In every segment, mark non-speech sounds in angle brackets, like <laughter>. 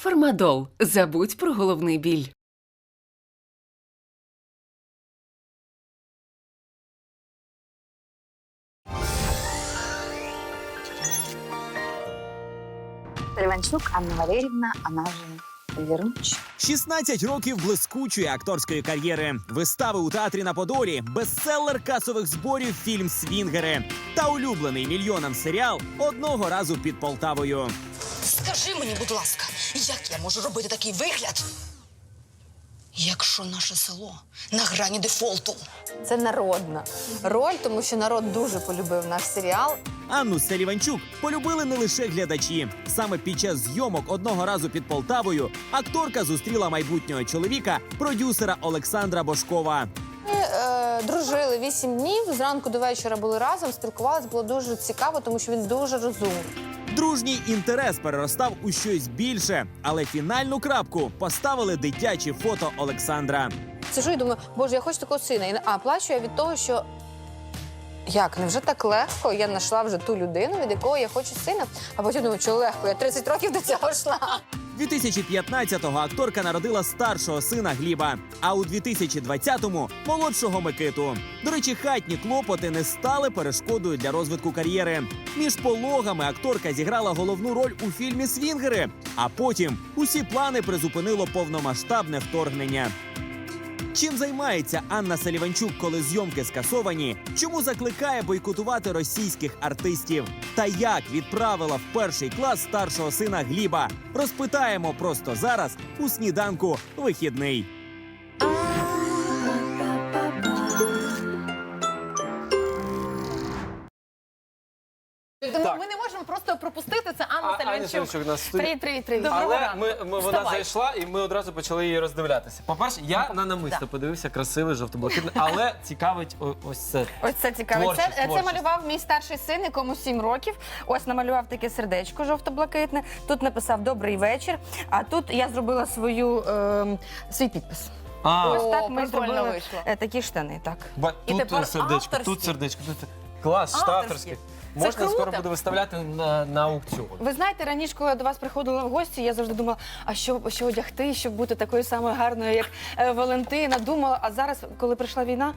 Фармадол. Забудь про головний біль. Іванчук Анна Валерівна, вона же Вірнуч. 16 років блискучої акторської кар'єри, вистави у театрі на Подолі, бестселер касових зборів, фільм Свінгери та улюблений мільйонам серіал одного разу під Полтавою. Скажи мені, будь ласка, як я можу робити такий вигляд, якщо наше село на грані дефолту? Це народна роль, тому що народ дуже полюбив наш серіал. Анну Селіванчук полюбили не лише глядачі. Саме під час зйомок одного разу під Полтавою акторка зустріла майбутнього чоловіка, продюсера Олександра Бошкова. Ми е, дружили вісім днів. Зранку до вечора були разом, спілкувалися. Було дуже цікаво, тому що він дуже розумний. Дружній інтерес переростав у щось більше, але фінальну крапку поставили дитячі фото Олександра. Сижу і думаю, боже, я хочу такого сина. А плачу я від того, що як невже так легко? Я знайшла вже ту людину, від якого я хочу сина. А потім думаю, що легко, я 30 років до цього йшла. 2015-го акторка народила старшого сина Гліба, а у 2020-му – молодшого Микиту. До речі, хатні клопоти не стали перешкодою для розвитку кар'єри. Між пологами акторка зіграла головну роль у фільмі Свінгери, а потім усі плани призупинило повномасштабне вторгнення. Чим займається Анна Саліванчук, коли зйомки скасовані? Чому закликає бойкотувати російських артистів? Та як відправила в перший клас старшого сина Гліба? Розпитаємо просто зараз у сніданку вихідний. У нас в студії. Привіт, привіт, привіт. Доброго Але ранку. ми, ми, вона Вставай. зайшла, і ми одразу почали її роздивлятися. По-перше, я на намисто Да. подивився, красивий, жовто-блакитний, але <laughs> цікавить о- ось це. Ось це цікаво. Творчість, Це, це творчість. малював мій старший син, якому 7 років. Ось намалював таке сердечко жовто-блакитне. Тут написав Добрий вечір. А тут я зробила свою ем, свій підпис. А, Ось О, так ми прикольно зробили вийшло. е, такі штани. Так. ба- І тут тепер сердечко, авторські. тут сердечко. Тут... Клас, Авторські. авторський. Це Можна круто. скоро буде виставляти на, на аукціон. Ви знаєте, раніше, коли я до вас приходила в гості, я завжди думала, а що, що одягти, щоб бути такою самою гарною, як е, Валентина. Думала, а зараз, коли прийшла війна.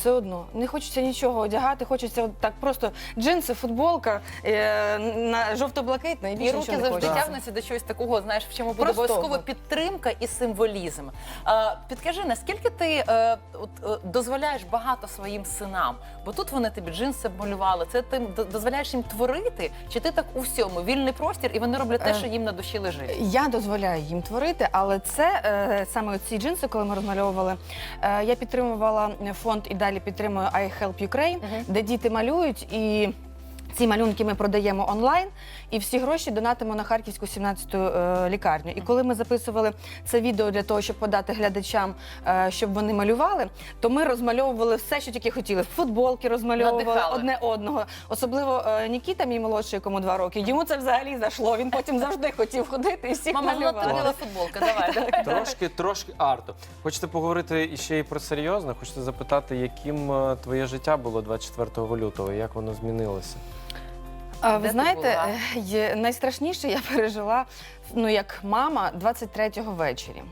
Все одно не хочеться нічого одягати, хочеться от так просто джинси, футболка е, на жовто-блакитне і І руки не завжди хочеться. тягнуться до чогось такого, знаєш, в чому буде Простого. обов'язково підтримка і символізм. Е, підкажи, наскільки ти е, от, е, дозволяєш багато своїм синам? Бо тут вони тобі джинси малювали. Це ти дозволяєш їм творити? Чи ти так у всьому вільний простір, і вони роблять те, Е, що їм на душі лежить? Я дозволяю їм творити, але це е, саме ці джинси, коли ми розмальовували. Е, я підтримувала фонд і далі підтримую I Help Ukraine, де діти малюють і. Ці малюнки ми продаємо онлайн, і всі гроші донатимо на Харківську 17-ту е, лікарню. І коли ми записували це відео для того, щоб подати глядачам, е, щоб вони малювали, то ми розмальовували все, що тільки хотіли. Футболки розмальовували Надихали. одне одного. Особливо е, Нікіта, мій молодший, якому два роки. Йому це взагалі зайшло. Він потім завжди хотів ходити і всіх Мама, малювати. футболка, давай. Трошки, трошки арту. Хочете поговорити іще і про серйозне? Хочете запитати, яким е, твоє життя було 24 лютого? Як воно змінилося? А, Де ви ти знаєте, була? е, є- найстрашніше я пережила ну як мама 23-го ввечері.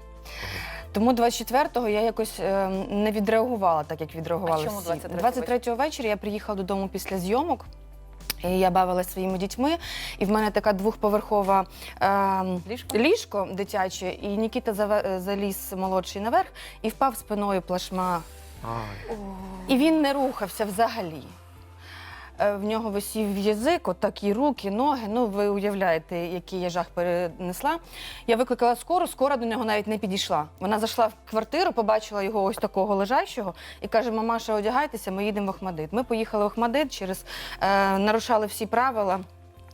Тому 24-го я якось е, не відреагувала так, як відреагували А чому всі. 23-го 23-го вечора я приїхала додому після зйомок. І я бавилася своїми дітьми, і в мене така двохповерхова е, Ліжко? ліжко дитяче, і Нікіта заве- заліз молодший наверх і впав спиною плашма Ай. і він не рухався взагалі. Е, В нього висів язик, отакі руки, ноги. Ну, ви уявляєте, який я жах перенесла. Я викликала скору, скора до нього навіть не підійшла. Вона зайшла в квартиру, побачила його ось такого лежащого і каже: Мамаша, одягайтеся, ми їдемо в Охмадит. Ми поїхали в Охмадит, через е, нарушали всі правила.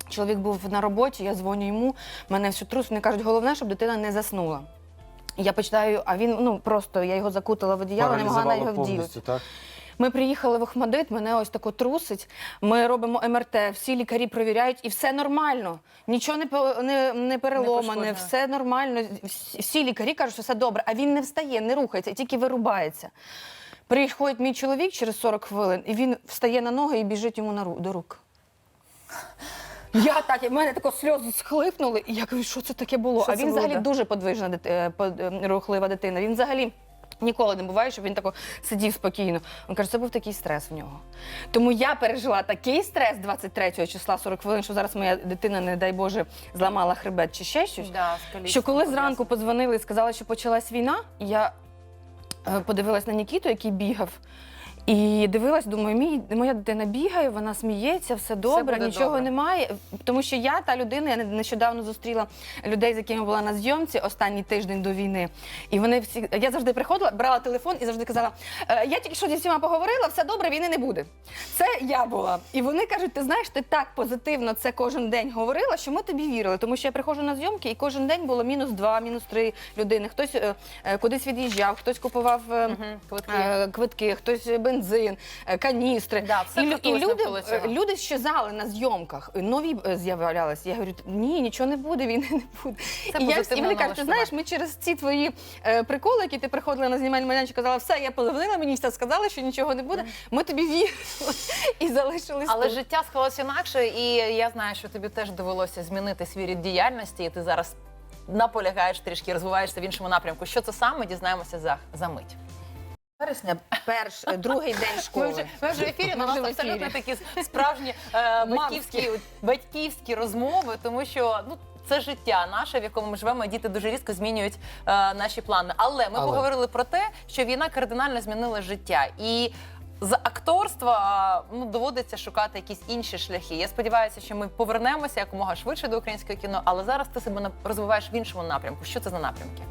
Чоловік був на роботі, я дзвоню йому, мене все трус. Вони кажуть, головне, щоб дитина не заснула. Я почитаю, а він ну просто я його закутала в одіяло, не могла на його так? Ми приїхали в Охмадит, мене ось тако трусить. Ми робимо МРТ, всі лікарі провіряють, і все нормально. Нічого не, не, не переломане, пошкоджено. все нормально. Всі, лікарі кажуть, що все добре, а він не встає, не рухається, тільки вирубається. Приходить мій чоловік через 40 хвилин, і він встає на ноги і біжить йому на до рук. Я так, і в мене тако сльози схлипнули, і я кажу, що це таке було? Що а він взагалі да? дуже подвижна е, е, рухлива дитина. Він взагалі. Ніколи не буває, щоб він тако сидів спокійно. Він каже, це був такий стрес в нього. Тому я пережила такий стрес 23 числа 40 хвилин, що зараз моя дитина, не дай Боже, зламала хребет чи ще щось. Да, Що коли зранку подзвонили і сказали, що почалась війна, я е, подивилась на Нікіту, який бігав. І дивилась, думаю, мій, моя дитина бігає, вона сміється, все добре, буде нічого добре. немає. Тому що я та людина, я нещодавно зустріла людей, з якими була на зйомці останній тиждень до війни. І вони всі я завжди приходила, брала телефон і завжди казала: «Е, я тільки що зі всіма поговорила, все добре, війни не буде. Це я була. І вони кажуть: ти знаєш, ти так позитивно це кожен день говорила, що ми тобі вірили. Тому що я приходжу на зйомки, і кожен день було мінус два, мінус три людини. Хтось е, е, кудись від'їжджав, хтось купував. е, Мгм, квитки. е, Квитки, хтось бензин, е, каністри. Да, все і, і люди, е, люди щезали на зйомках, нові е, з'являлися. Я говорю, ні, нічого не буде, війни не буде. Це і, я, і вони кажуть, ти знаєш, ми через ці твої приколи, які ти приходила на знімальний майданчик, казала, все, я позвонила, мені все сказали, що нічого не буде. Ми тобі вірили і залишились. Але тут. життя склалося інакше, і я знаю, що тобі теж довелося змінити свій рід діяльності, і ти зараз наполягаєш трішки, розвиваєшся в іншому напрямку. Що це саме, дізнаємося за, за мить. Вересня, перш, е, другий день школи. Ми вже, ми вже в ефірі, на нас ефірі. абсолютно такі справжні е, батьківські, батьківські розмови, тому що ну. Це життя наше, в якому ми живемо, діти дуже різко змінюють е, наші плани. Але ми Але. поговорили про те, що війна кардинально змінила життя. І з акторства ну, доводиться шукати якісь інші шляхи. Я сподіваюся, що ми повернемося якомога швидше до українського кіно, але зараз ти себе розвиваєш в іншому напрямку. Що це за напрямки?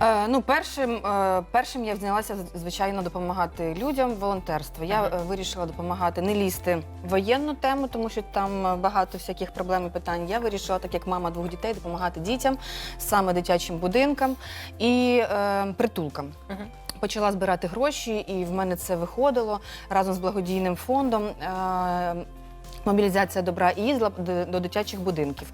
Е, ну, першим, е, першим я знялася, звичайно, допомагати людям волонтерство. Я Ага. е, вирішила допомагати не лізти в воєнну тему, тому що там е, багато всяких проблем і питань. Я вирішила, так як мама двох дітей, допомагати дітям, саме дитячим будинкам і е, притулкам. Мгм. Почала збирати гроші, і в мене це виходило разом з благодійним фондом. Е, Мобілізація добра і їздила до, дитячих будинків.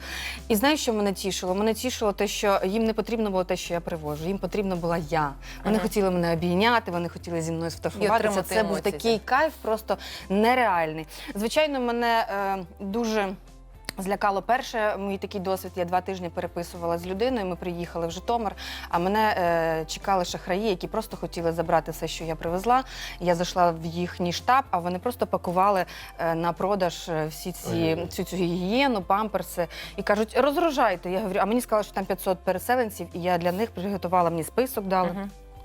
І знаєш, що мене тішило? Мене тішило те, що їм не потрібно було те, що я привожу. Їм потрібна була я. Вони Ага. хотіли мене обійняти, вони хотіли зі мною сфотографуватися. Це був такий кайф, просто нереальний. Звичайно, мене е, дуже. Злякало перше мій такий досвід. Я два тижні переписувала з людиною. Ми приїхали в Житомир. А мене е, чекали шахраї, які просто хотіли забрати все, що я привезла. Я зайшла в їхній штаб, а вони просто пакували е, на продаж е, всі ці цю, цю гігієну, памперси і кажуть, розгружайте. Я говорю, а мені сказали, що там 500 переселенців, і я для них приготувала мені список, дали.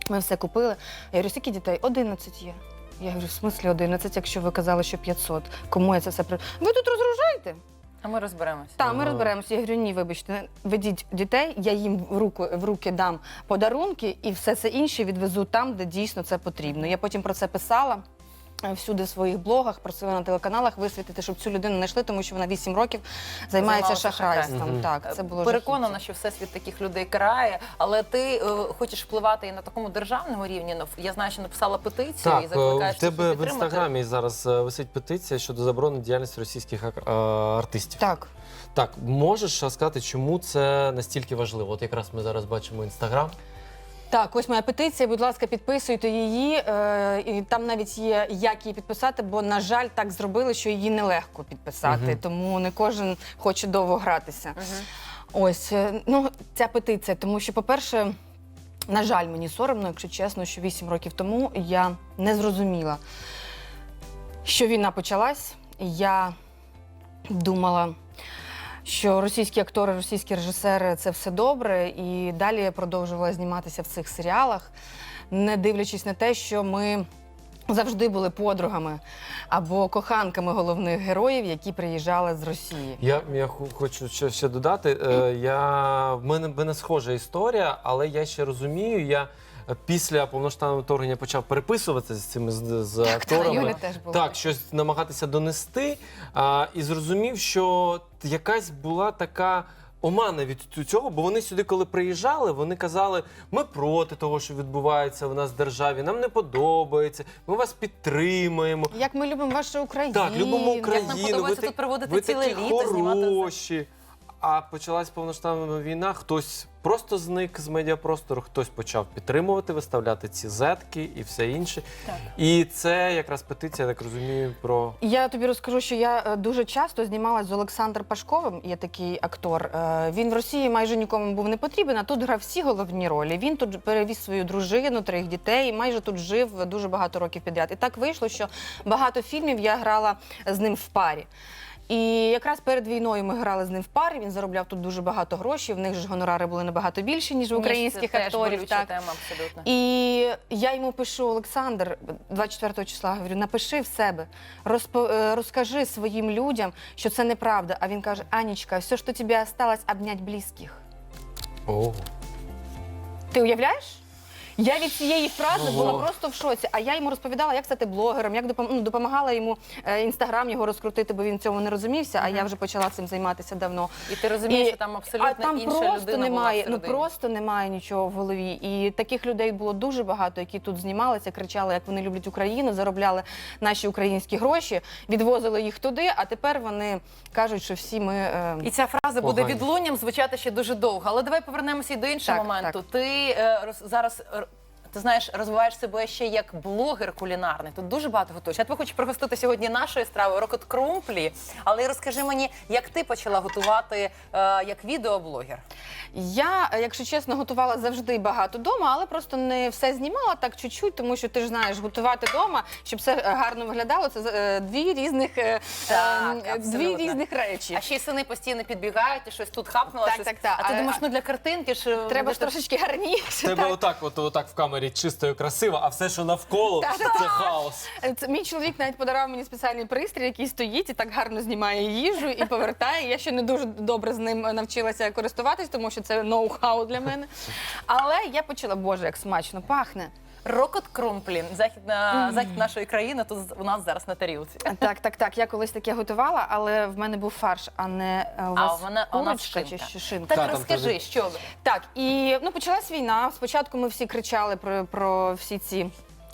Ми все купили. Я говорю, скільки дітей? 11 є. Я говорю, в смислі 11, якщо ви казали, що 500. Кому я це все при... Ви тут розгружайте. А ми розберемося. Так, ми розберемося. Я говорю, ні, вибачте, ведіть дітей, я їм в руку в руки дам подарунки і все це інше відвезу там, де дійсно це потрібно. Я потім про це писала. Е, Всюди в своїх блогах, просила на телеканалах висвітити, щоб цю людину знайшли, тому що вона 8 років займається Займалася шахрайством. Так, це було переконана, жахіття. що всесвіт таких людей карає, але ти е, хочеш впливати і на такому державному рівні. Ну, Я знаю, що написала петицію і Так, закликаєш в всіх тебе в підтримати. інстаграмі зараз е, висить петиція щодо заборони діяльності російських ак- е, артистів. Так. Так, можеш сказати, чому це настільки важливо? От якраз ми зараз бачимо інстаграм. Так, ось моя петиція. Будь ласка, підписуйте її. Е, і там навіть є як її підписати, бо на жаль, так зробили, що її нелегко підписати, Мгм. тому не кожен хоче довго гратися. Мгм. Ось е, ну ця петиція, тому що, по-перше, на жаль, мені соромно, якщо чесно, що 8 років тому я не зрозуміла, що війна почалась. Я думала, що російські актори, російські режисери це все добре, і далі я продовжувала зніматися в цих серіалах, не дивлячись на те, що ми. Завжди були подругами або коханками головних героїв, які приїжджали з Росії. Я, я хочу ще, ще додати. Е, я, в мене, в мене схожа історія, але я ще розумію, я після повноштабного вторгнення почав переписуватися з цими з, з Та, акторами. Юля теж була. Так, щось намагатися донести. А, і зрозумів, що якась була така. Омана від цього, бо вони сюди, коли приїжджали, вони казали: ми проти того, що відбувається в нас в державі, нам не подобається, ми вас підтримуємо. Як ми любимо вашу Україну. Так, любимо Як нам Україну. подобається ви тут проводити ви ціле такі літо, знімати хороші. А почалась повноштабна війна. Хтось просто зник з медіапростору, хтось почав підтримувати, виставляти ці зетки і все інше. Так. І це якраз петиція, я так розумію, про Я тобі розкажу, що я е, дуже часто знімалась з Олександром Пашковим, є такий актор. Е, Він в Росії майже нікому був не потрібен, а тут грав всі головні ролі. Він тут перевіз свою дружину, трьох дітей, і майже тут жив дуже багато років підряд. І так вийшло, що багато фільмів я грала з ним в парі. І якраз перед війною ми грали з ним в парі. Він заробляв тут дуже багато грошей. В них ж гонорари були набагато більші, ніж в українських Ніж це теж акторів. болюча Так. тема абсолютно. І я йому пишу Олександр 24 числа. Говорю, напиши в себе, розпо, е, розкажи своїм людям, що це неправда. А він каже: Анічка, все, що тобі осталось, обнять близьких. О. Ти уявляєш? Я від цієї фрази Ого. була просто в шоці. А я йому розповідала, як стати блогером, як допом- ну, допомагала йому е, інстаграм його розкрутити, бо він в цьому не розумівся. А я вже почала цим займатися давно. І ти розумієш, І- що там абсолютно а там інша просто людина немає, була ну просто немає нічого в голові. І таких людей було дуже багато, які тут знімалися, кричали, як вони люблять Україну, заробляли наші українські гроші, відвозили їх туди. А тепер вони кажуть, що всі ми е, І ця фраза буде відлунням звучати ще дуже довго. Але давай повернемося і до іншого Так, моменту. так. Ти е, роз- зараз. Е, Ти знаєш, розвиваєш себе ще як блогер кулінарний. Тут дуже багато готуєш. Я тебе хочу пригостити сьогодні нашою стравою рокот крумплі. Але розкажи мені, як ти почала готувати е, як відеоблогер? Я, е, якщо чесно, готувала завжди багато вдома, але просто не все знімала так чуть-чуть, тому що ти ж знаєш, готувати вдома, щоб все е, гарно виглядало. Це е, дві різних е, Так, е, дві абсолютно. різних речі. А ще й сини постійно підбігають, і щось тут хапнула. Так, щось. так, так. А ти А- думаєш, ну для картинки ж Треба ж трошечки гарніше. Тебе так. отак, от, отак в камері чисто і красиво, а все, що навколо, це хаос. Це мій чоловік навіть подарував мені спеціальний пристрій, який стоїть і так гарно знімає їжу і повертає. Я ще не дуже добре з ним навчилася користуватись, тому що це ноу-хау для мене. Але я почала, боже, як смачно пахне. Рокот крумплі, західна захід нашої країни. Тут у нас зараз на тарілці. Так, так, так. Я колись таке готувала, але в мене був фарш, а не е, у вас в мене- а у курочка чи шинка. що шинка. Так Та, розкажи, що ви? Так, і ну почалась війна. Спочатку ми всі кричали про, про всі ці.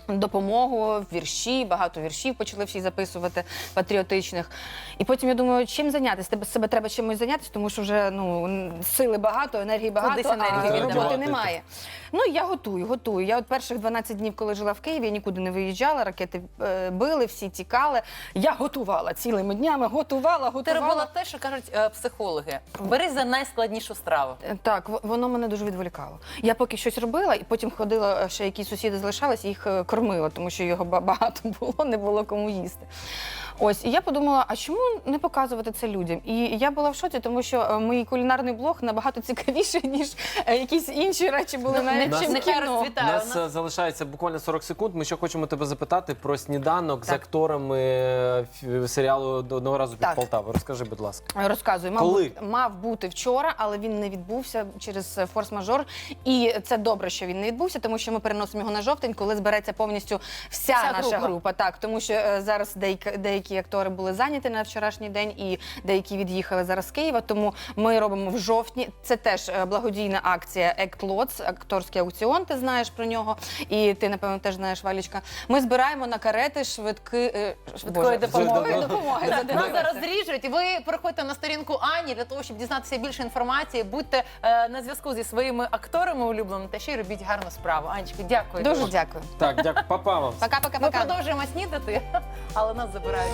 Допомогу, вірші, багато віршів почали всі записувати патріотичних. І потім я думаю, чим зайнятися? Тебе себе треба чимось зайнятися, тому що вже ну сили багато, енергії багато, Кудись енергії а віддавати. роботи немає. Ну я готую, готую. Я от перших 12 днів, коли жила в Києві, я нікуди не виїжджала, ракети е, били, всі тікали. Я готувала цілими днями, готувала, готувала. Ти робила те, що кажуть е, психологи. Бери за найскладнішу страву. Е, Так, в- воно мене дуже відволікало. Я поки щось робила, і потім ходила, е, ще якісь сусіди залишались, їх е, кормила, тому що його ба- <laughs> багато було, не було кому їсти. Ось, і я подумала, а чому не показувати це людям? І я була в шоці, тому що е, мій кулінарний блог набагато цікавіший, <laughs> ніж е, якісь інші речі були навіть нас- чим кіно. У розцвітає. нас е, залишається буквально 40 секунд. Ми ще хочемо тебе запитати про сніданок з Так. акторами е, серіалу одного разу під Так. Полтавою. Розкажи, будь ласка. Розказую, мав, Коли? бути- мав бути вчора, але він не відбувся через е, форс-мажор. І це добре, що він не відбувся, тому що ми переносимо його на жовтень, коли збереться повністю вся, Вся наша група. група. Так, тому що е, зараз деякі, деякі актори були зайняті на вчорашній день, і деякі від'їхали зараз з Києва. Тому ми робимо в жовтні. Це теж е, благодійна акція Act Lots, акторський аукціон. Ти знаєш про нього, і ти напевно теж знаєш Валічка. Ми збираємо на карети швидки е, Швидкої допомоги. допомоги. Задумали нас зараз. І ви переходьте на сторінку Ані для того, щоб дізнатися більше інформації. Будьте е, на зв'язку зі своїми акторами улюбленими та ще й робіть гарну справу. Анечка, дякую. Дуже дякую. Так, дякую, папа вам. Ми Пока-пока-пока. продовжуємо снідати, але нас забирають.